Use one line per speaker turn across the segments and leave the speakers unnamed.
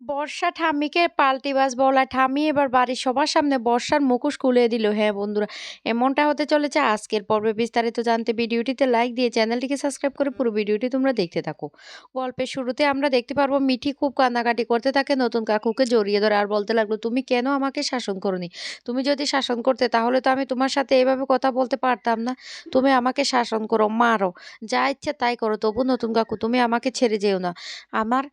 বর্ষা ঠাম্মিকে পাল্টিবাজ বলা ঠাম্মি এবার বাড়ির সবার সামনে বর্ষার মুখোশ খুলে দিল। হ্যাঁ বন্ধুরা, এমনটা হতে চলেছে আজকের পর্বে। বিস্তারিত জানতে ভিডিওটিতে লাইক দিয়ে চ্যানেলটিকে সাবস্ক্রাইব করে পুরো ভিডিওটি তোমরা দেখতে থাকো। গল্পের শুরুতে আমরা দেখতে পারব, মিঠি খুব কান্নাকাটি করতে থাকে, নতুন কাকুকে জড়িয়ে ধরে আর বলতে লাগল, তুমি কেন আমাকে শাসন করনি? তুমি যদি শাসন করতে, তাহলে তো আমি তোমার সাথে এভাবে কথা বলতে পারতাম না। তুমি আমাকে শাসন করো, মারো, যা ইচ্ছে তাই করো, তবু নতুন কাকু, তুমি আমাকে ছেড়ে যেও না। আমার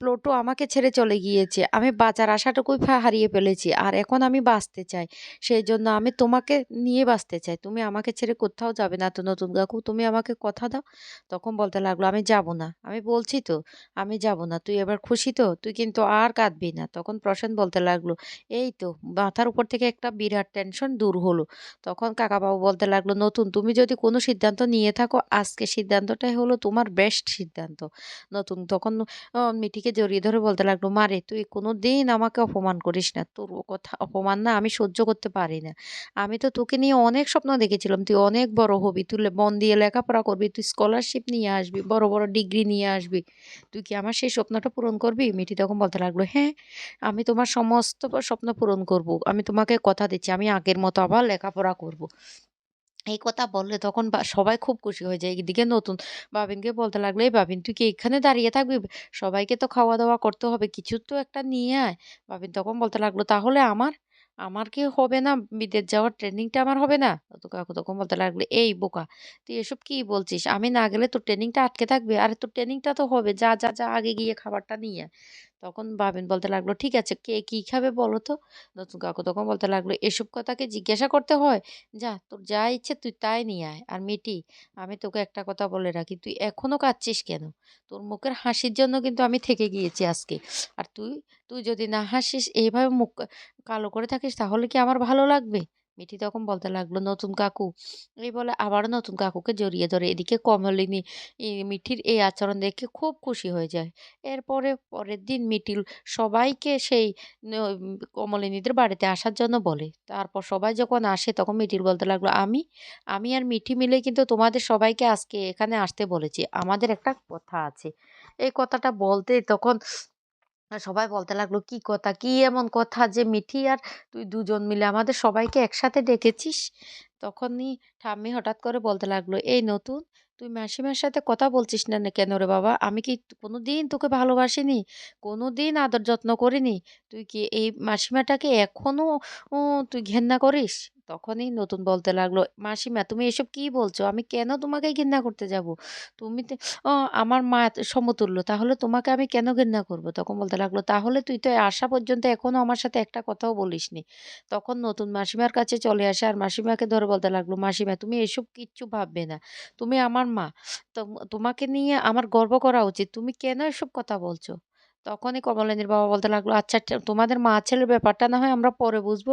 প্লুটো আমাকে ছেড়ে চলে গিয়েছে। আমি বাঁচার আশাটুকুই হারিয়ে ফেলেছি। আর এখন আমি বাঁচতে চাই। সেই জন্য আমি তোমাকে নিয়ে বাঁচতে চাই। তুমি আমাকে ছেড়ে কোথাও যাবে না তো নতুন কাকু। তুমি আমাকে কথা দাও। তখন বলতে লাগল, "আমি যাব না। আমি বলছি তো, আমি যাব না। তুই এবার খুশি তো? তুই কিন্তু আর কাঁদবি না।" তখন প্রশান্ত বলতে লাগল, "এই তো মাথার উপর থেকে একটা বিরাট টেনশন দূর হলো।" তখন কাকাবাবু বলতে লাগল, "নতুন তুমি যদি কোনো সিদ্ধান্ত নিয়ে থাকো, আজকে সিদ্ধান্তটাই হলো তোমার বেস্ট সিদ্ধান্ত।" নতুন তখন অ মিঠিকে জড়িয়ে ধরে বলতে লাগল, "মারে তুই কোনো দিন আমাকে অপমান করিস না। তোর কথা অপমান না আমি সহ্য করতে পারি না। আমি তো তোকে নিয়ে অনেক স্বপ্ন দেখেছিলাম। তুই অনেক বড় হবি। তুই মন দিয়ে লেখাপড়া করবি। তুই স্কলারশিপ নিয়ে আসবি। বড়, বড় ডিগ্রি নিয়ে আসবি। তুই কি আমার সেই স্বপ্নটা পূরণ করবি?" মিঠি তখন বলতে লাগল, "হ্যাঁ, আমি তোমার সমস্ত স্বপ্ন পূরণ করব। আমি তোমাকে কথা দিচ্ছি আমি আগের মতো আবার লেখাপড়া করব।" এই কথা বললে তখন সবাই খুব খুশি হয়ে যায়। এদিকে নতুন বাবিনকে বলতে লাগল, "এই বাবিন তুই কি এখানে দাঁড়িয়ে থাকবি? সবাইকে তো খাওয়া-দাওয়া করতে হবে। কিছু তো একটা নিয়ে আয়।" বাবিন তখন বলতে লাগল, "তাহলে আমার? আমার কি হবে না? বিদেশ যাওয়ার ট্রেনিংটা আমার হবে না?" তো কাকু তখন বলতে লাগল, "এই বোকা! তুই এসব কি বলছিস? আমি না গেলে তোর ট্রেনিংটা আটকে থাকবে? আরে তোর ট্রেনিংটা তো হবে। যা, যা, যা আগে গিয়ে খাবারটা নিয়ে আয়।" তখন বাবিন বলতে লাগল, "ঠিক আছে, কে কি খাবে বলো তো?" নতুন কাকু তখন বলতে লাগল, "এসব কথাকে জিজ্ঞাসা করতে হয়? যা তোর যা ইচ্ছে তুই তাই নিয়ে আয়। আর মিটি আমি তোকে একটা কথা বলে রাখি, তুই এখনও কাঁদছিস কেন? তোর মুখের হাসির জন্য কিন্তু আমি থেকে গিয়েছি আজকে। আর তুই, তুই যদি না হাসিস এইভাবে মুখ কালো করে থাকিস তাহলে কি আমার ভালো লাগবে?" মিঠি তখন বলতে লাগল, "নতুন কাকু" এই বলে আবারও নতুন কাকুকে জড়িয়ে ধরে। এদিকে কমলিনী মিঠির এই আচরণ দেখে খুব খুশি হয়ে যায়। এরপরে পরের দিন মিটিল সবাইকে সেই কমলিনীদের বাড়িতে আসার জন্য বলে। তারপর সবাই যখন আসে তখন মিঠিল বলতে লাগল, "আমি, আমি আর মিঠি মিলে কিন্তু তোমাদের সবাইকে আজকে এখানে আসতে বলেছি। আমাদের একটা কথা আছে।" এই কথাটা বলতে তখন সবাই বলতে লাগল, "কি কথা? কি এমন কথা যে মিঠি আর তুই দুজন মিলে আমাদের সবাইকে একসাথে ডেকেছিস?" তখনই ঠাম্মি হঠাৎ করে বলতে লাগল, "এই নতুন, তুই মাসিমার সাথে কথা বলছিস না কেন রে বাবা? আমি কি কোনো দিন তোকে ভালোবাসিনি? কোনো দিন আদর যত্ন করিনি? তুই কি এই মাসিমাটাকে এখনও ও তুই ঘেন্না করিস?" তখনই নতুন বলতে লাগল, "মাসিমা তুমি এসব কি বলছো? আমি কেন তোমাকে ঘৃণা করতে যাব? তুমি ও আমার মা সমতুল্য। তাহলে তোমাকে আমি কেন ঘৃণা করব?" তখন বলতে লাগল, "তাহলে তুই তো আসা পর্যন্ত এখনও আমার সাথে একটা কথাও বলিসনি।" তখন নতুন মাসিমার কাছে চলে আসে আর মাসিমাকে ধরে বলতে লাগল, "মাসিমা তুমি এসব কিচ্ছু ভাববে না। তুমি আমার মা। তোম তোমাকে নিয়ে আমার গর্ব করা উচিত। তুমি কেন এসব কথা বলছো?" তখনই কমলেনের বাবা বলতে লাগল, "আচ্ছা তোমাদের মা-ছেলের ব্যাপারটা না হয় আমরা পরে বুঝব।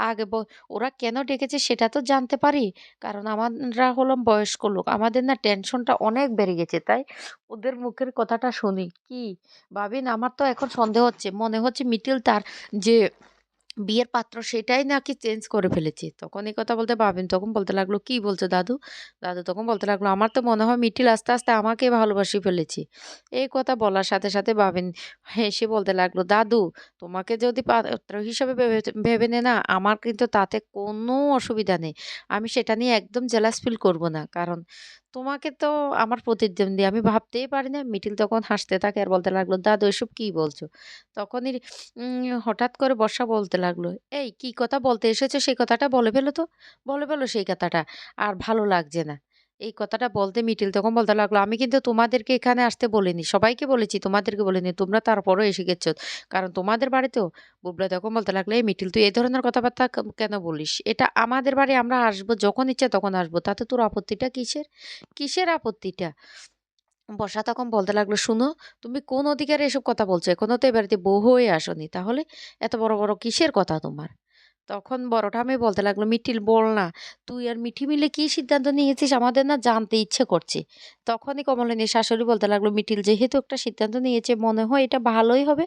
আগে ওরা কেন ডেকেছে সেটা তো জানতে পারি। কারণ আমরা হলাম বয়স্ক লোক। আমাদের না টেনশনটা অনেক বেড়ে গেছে। তাই ওদের মুখের কথাটা শুনি। কি ভাবিন আমার তো এখন সন্দেহ হচ্ছে। মনে হচ্ছে মিটিল তার যে বিয়ের পাত্র সেটাই নাকি চেঞ্জ করে ফেলেছে। তখন এই কথা বলতে বাবিন তখন বলতে লাগল, "কি বলছো দাদু?" দাদু তখন বলতে লাগল, "আমার তো মনে হয় মিঠিল আস্তে, আস্তে আমাকে ভালোবাসি ফেলেছে।" এই কথা বলার সাথে, সাথে বাবিন হেসে বলতে লাগল, "দাদু তোমাকে যদি পাত্র হিসেবে ভেবে নেয় না আমার কিন্তু তাতে কোনো অসুবিধা নেই। আমি সেটা নিয়ে একদম জেলাস ফিল করব না। কারণ তোমাকে তো আমার প্রতিদ্বন্দ্বী আমি ভাবতেই পারি না।" মিটিল তখন হাসতে থাকে আর বলতে লাগল, "দাদু এসব কী বলছো?" তখনই হঠাৎ করে বর্ষা বলতে লাগল, "এই কি কথা বলতে এসেছ সেই কথাটা বলে ফেলো তো। বলে ফেলো সেই কথাটা। আর ভালো লাগছে না।" এই কথাটা বলতে মিটিল তখন বলতে লাগল, "আমি কিন্তু তোমাদেরকে এখানে আসতে বলিনি। সবাইকে বলেছি, তোমাদেরকে বলিনি। তোমরা তারপরও এসে গেছো। কারণ তোমাদের বাড়িতেও" বুবলা তখন বলতে লাগল, "এই মিটিল তুই এই ধরনের কথাবার্তা কেন বলিস? এটা আমাদের বাড়ি আমরা আসব যখন ইচ্ছা তখন আসব। তাতে তোর আপত্তিটা কিসের? কিসের আপত্তিটা?" বর্ষা তখন বলতে লাগল, "শুনো, তুমি কোন অধিকারে এসব কথা বলছো? এখনও তো এ বাড়িতে বউ হয়ে আসোনি। তাহলে এত বড়, বড় কিসের কথা তোমার?" তখন বড় ঠাম্মি বলতে লাগল, "মিঠিল বল না। তুই আর মিঠি মিলে কি সিদ্ধান্ত নিয়েছিস আমাদের না জানতে ইচ্ছে করছে।" তখনই কমলিনীর শাশুড়ি বলতে লাগল, "মিঠিল যেহেতু একটা সিদ্ধান্ত নিয়েছে মনে হয় এটা ভালোই হবে।"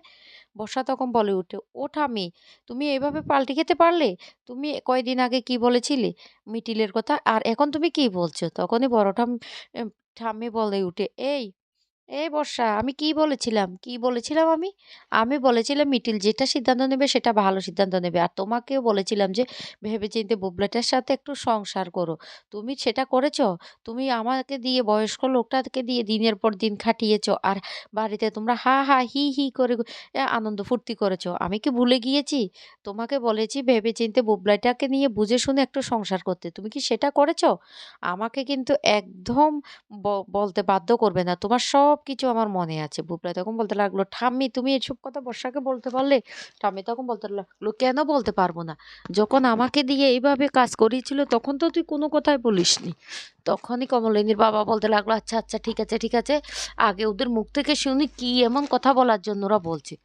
বর্ষা তখন বলে উঠে, "ও ঠাম্মি, তুমি এভাবে পাল্টে খেতে পারলে? তুমি কয়দিন আগে কি বলেছিলে মিটিলের কথা আর এখন তুমি কি বলছো?" তখনই বড় ঠাম বলে উঠে, "এই এই বর্ষা আমি কি বলেছিলাম? কি বলেছিলাম আমি? আমি বলেছিলাম মিটিল যেটা সিদ্ধান্ত নেবে সেটা ভালো সিদ্ধান্ত নেবে। আর তোমাকেও বলেছিলাম যে ভেবেচিন্তে বুবলাটার সাথে একটু সংসার করো। তুমি সেটা করেছ? তুমি আমাকে দিয়ে বয়স্ক লোকটাকে দিয়ে দিনের পর দিন খাটিয়েছো। আর বাড়িতে তোমরা হা, হা, হি, হি করে এ আনন্দ ফুর্তি করেছ। আমি কি ভুলে গিয়েছি? তোমাকে বলেছি ভেবেচিন্তে বুবলাটাকে নিয়ে বুঝে শুনে একটু সংসার করতে। তুমি কি সেটা করেছ? আমাকে কিন্তু একদম বলতে বাধ্য করবে না। তোমার সবকিছু আমার মনে আছে। বুবলাই তখন বলতে লাগল, "ঠাম্মি তুমি এসব কথা বর্ষাকে বলতে পারলে?" ঠাম্মি তখন বলতে লাগল, "কেন বলতে পারব না? যখন আমাকে দিয়ে এইভাবে কাজ করিয়েছিল তখন তো তুই কোনো কথাই বলিসনি।" তখনই কমলিনীর বাবা বলতে লাগল, "আচ্ছা, আচ্ছা ঠিক আছে, ঠিক আছে। আগে ওদের মুখ থেকে শুনি কি এমন কথা বলার জন্য ওরা বলছে।"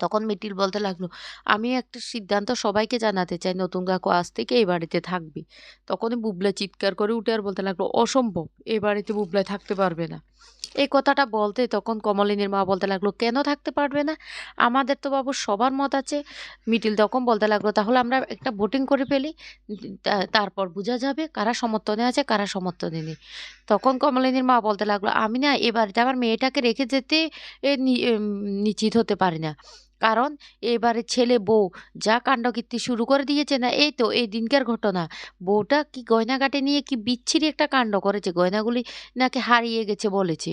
তখন মিটিল বলতে লাগল, "আমি একটা সিদ্ধান্ত সবাইকে জানাতে চাই। নতুন কাকু আজ থেকে এই বাড়িতে থাকবে।" তখনই বুবলাই চিৎকার করে উঠে আর বলতে লাগল, "অসম্ভব! এ বাড়িতে বুবলাই থাকতে পারবে না।" এই কথাটা বলতে তখন কমলিনীর মা বলতে লাগল, "কেন থাকতে পারবে না? আমাদের তো বাবু সবার মত আছে।" মিটিল তখন বলতে লাগল, "তাহলে আমরা একটা ভোটিং করে ফেলি। তারপর বোঝা যাবে কারা সমর্থনে আছে, কারা সমর্থনে নেই।" তখন কমলিনীর মা বলতে লাগল, "আমি না এ বাড়িতে আমার মেয়েটাকে রেখে যেতে নিশ্চিত হতে পারি না। কারণ এবারে ছেলে বউ যা কাণ্ডকীর্তি শুরু করে দিয়েছে না, এই তো এই দিনকার ঘটনা। বউটা কি গয়নাগাটি নিয়ে কি বিচ্ছিরি একটা কাণ্ড করেছে। গয়নাগুলি নাকি হারিয়ে গেছে বলেছে।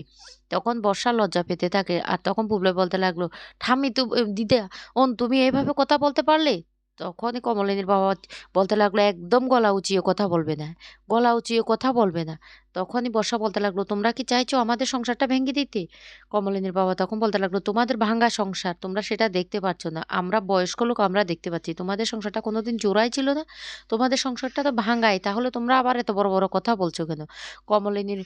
তখন বর্ষা লজ্জা পেতে থাকে। আর তখন বুবলাই বলতে লাগল, "ঠাম্মি তু দিদা ওন তুমি এভাবে কথা বলতে পারলে?" তখনই কমলিনীর বাবা বলতে লাগল, "একদম গলা উঁচিয়ে কথা বলবে না। গলা উঁচিয়ে কথা বলবে না।" তখনই বর্ষা বলতে লাগল, "তোমরা কি চাইছো আমাদের সংসারটা ভেঙে দিতে?" কমলিনীর বাবা তখন বলতে লাগল, "তোমাদের ভাঙা সংসার তোমরা সেটা দেখতে পাচ্ছ না। আমরা বয়স্ক লোক আমরা দেখতে পাচ্ছি। তোমাদের সংসারটা কোনোদিন জোড়াই ছিল না। তোমাদের সংসারটা তো ভাঙাই। তাহলে তোমরা আবার এত বড়, বড় কথা বলছো কেন?" কমলিনীর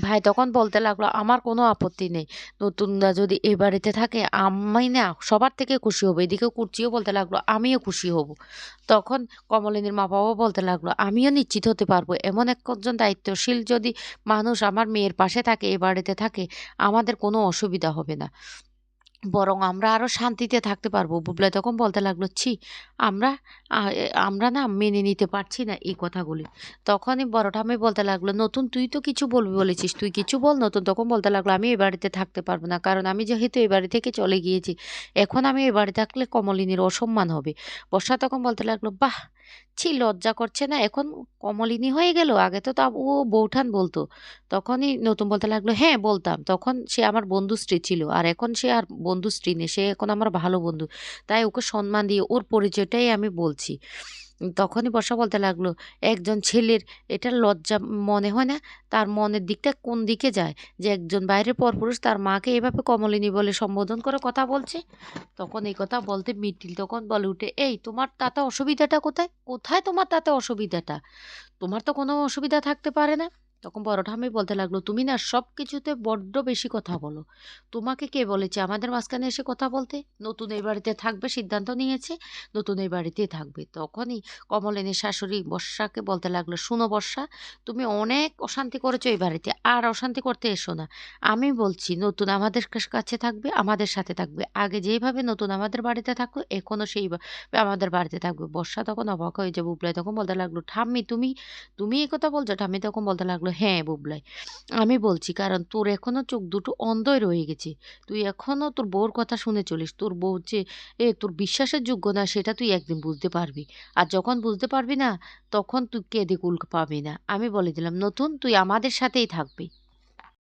ভাই তখন বলতে লাগল, "আমার কোনো আপত্তি নেই। নতুনরা যদি এ বাড়িতে থাকে আমি না সবার থেকে খুশি হব।" এদিকে কুর্চিও বলতে লাগল, "আমিও খুশি হব।" তখন কমলিনীর মা-বাবাও বলতে লাগল, "আমিও নিশ্চিত হতে পারব। এমন একজন দায়িত্বশীল যদি মানুষ আমার মেয়ের পাশে থাকে, এ বাড়িতে থাকে, আমাদের কোনো অসুবিধা হবে না। বরং আমরা আরও শান্তিতে থাকতে পারব।" বুবলাই তখন বলতে লাগল, "ছি! আমরা আমরা না মেনে নিতে পারছি না এই কথাগুলি।" তখনই বড় ঠাম্মি বলতে লাগল, "নতুন তুই তো কিছু বলবি বলেছিস। তুই কিছু বল।" নতুন তখন বলতে লাগল, "আমি এ বাড়িতে থাকতে পারব না। কারণ আমি যেহেতু এই বাড়ি থেকে চলে গিয়েছি। এখন আমি এ বাড়ি থাকলে কমলিনীর অসম্মান হবে।" বর্ষা তখন বলতে লাগল, "বাহ! ছি লজ্জা করছে না? এখন কমলিনী হয়ে গেল? আগে তো তা ও বৌঠান বলতো।" তখনই নতুন বলতে লাগল, "হ্যাঁ বলতাম। তখন সে আমার বন্ধু স্ত্রী ছিল। আর এখন সে আর বন্ধু স্ত্রী নেই। সে এখন আমার ভালো বন্ধু। তাই ওকে সম্মান দিয়ে ওর পরিচয়টাই আমি বলছি।" তখনই বর্ষা বলতে লাগল, "একজন ছেলের এটা লজ্জা মনে হয় না? তার মনের দিকটা কোন দিকে যায়? যে একজন বাইরের পরপুরুষ তার মাকে এভাবে কমলিনী বলে সম্বোধন করে কথা বলছে?" তখন এই কথা বলতে মিটিল তখন বলে উঠে, "এই তোমার তাতে অসুবিধাটা কোথায়? কোথায় তোমার তাতে অসুবিধাটা? তোমার তো কোনো অসুবিধা থাকতে পারে না?" তখন বড় ঠাম্মি বলতে লাগল, "তুমি না সব কিছুতে বড্ড বেশি কথা বলো। তোমাকে কে বলেছে আমাদের মাঝখানে এসে কথা বলতে? নতুন এই বাড়িতে থাকবে সিদ্ধান্ত নিয়েছে। নতুন এই বাড়িতেই থাকবে।" তখনই কমলিনীর শাশুড়ি বর্ষাকে বলতে লাগল, শুনো বর্ষা, তুমি অনেক অশান্তি করেছ এই বাড়িতে। আর অশান্তি করতে এসো না। আমি বলছি নতুন আমাদের কাছে থাকবে, আমাদের সাথে থাকবে। আগে যেইভাবে নতুন আমাদের বাড়িতে থাকতো এখনও সেইভাবে আমাদের বাড়িতে থাকবে।" বর্ষা তখন অবাক হয়ে যায়। বুবলাই তখন বলতে লাগল, "ঠাম্মি তুমি তুমি এই কথা বলছো?" ঠাম্মি তখন বলতে লাগল, "হ্যাঁ বুবলাই, আমি বলছি। কারণ তোর এখনও চোখ দুটো অন্ধই রয়ে গেছে। তুই এখনও তোর বউর কথা শুনে চলিস। তোর বউ যে এ তোর বিশ্বাসের যোগ্য না সেটা তুই একদিন বুঝতে পারবি। আর যখন বুঝতে পারবি না তখন তুই কেঁদে কুল পাবি না। আমি বলে দিলাম, নতুন তুই আমাদের সাথেই থাকবি।"